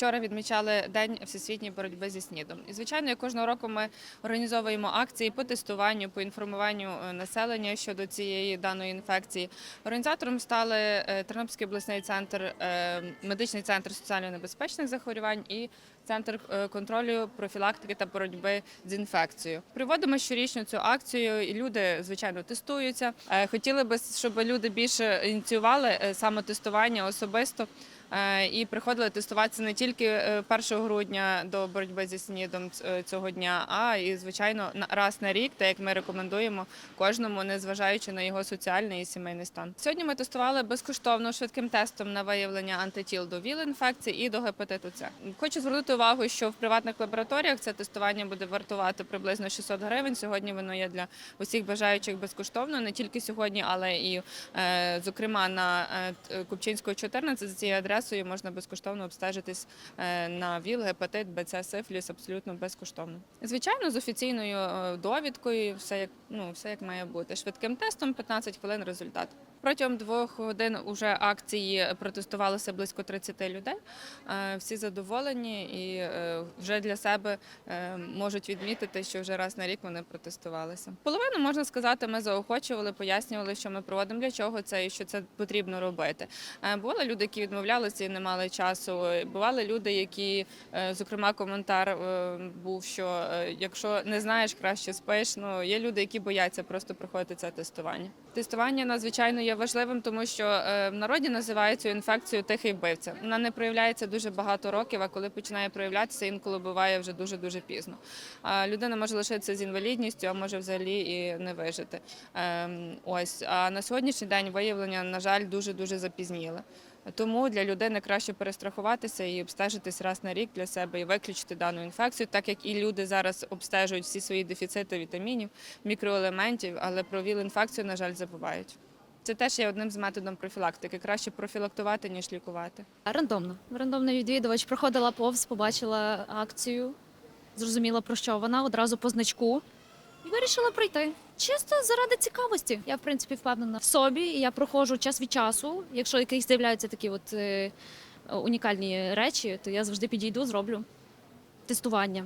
Вчора відмічали день всесвітньої боротьби зі СНІДом. І звичайно, кожного року ми організовуємо акції по тестуванню, по інформуванню е, населення щодо цієї даної інфекції. Організатором стали е, Тернопільський обласний центр, е, медичний центр соціально небезпечних захворювань і центр контролю, профілактики та боротьби з інфекцією. Приводимо щорічно цю акцію, і люди звичайно тестуються. Хотіли би, щоб люди більше ініціювали самотестування особисто. Е, І приходили тестуватися не тільки е, 1 грудня до боротьби зі СНІДом цього дня, а і звичайно раз на рік, так як ми рекомендуємо кожному, незважаючи на його соціальний і сімейний стан. Сьогодні ми тестували безкоштовно швидким тестом на виявлення антитіл до ВІЛ-інфекції і до гепатиту С. Хочу звернути увагу, що в приватних лабораторіях це тестування буде вартувати приблизно 600 гривень. Сьогодні воно є для усіх бажаючих безкоштовно, не тільки сьогодні, але і е, зокрема на е, Купчинського 14 за цією адресою можна безкоштовно обстежитись е, на ВІЛ, гепатит, БЦ, сифліс абсолютно безкоштовно. Звичайно, з офіційною е, довідкою, все як ну все як має бути. Швидким тестом 15 хвилин результат. Протягом двох годин уже акції протестувалося близько 30 людей. Е, Всі задоволені і вже для себе можуть відмітити, що вже раз на рік вони протестувалися. Половину можна сказати, ми заохочували, пояснювали, що ми проводимо для чого це і що це потрібно робити. Бували люди, які відмовлялися і не мали часу. Бували люди, які, е, зокрема, коментар е, був, що е, якщо не знаєш, краще спиш. Ну є люди, які бояться просто проходити це тестування. Тестування надзвичайно є важливим, тому що в народі називають цю інфекцію тихий вбивця. Вона не проявляється дуже багато років, а коли починає проявлятися, інколи буває вже дуже дуже пізно. Людина може лишитися з інвалідністю, а може взагалі і не вижити. Ем, Ось а на сьогоднішній день виявлення, на жаль, дуже дуже запізніле. Тому для людини краще перестрахуватися і обстежитись раз на рік для себе і виключити дану інфекцію, так як і люди зараз обстежують всі свої дефіцити вітамінів, мікроелементів, але про ВІЛ-інфекцію, на жаль, забувають. Це теж є одним з методом профілактики. Краще профілактувати, ніж лікувати. Рандомно. Рандомний відвідувач проходила повз, побачила акцію, зрозуміла про що вона одразу по значку вирішила прийти. Чисто заради цікавості. Я в принципі впевнена в собі, і я проходжу час від часу. Якщо якісь з'являються такі от е, унікальні речі, то я завжди підійду, зроблю тестування.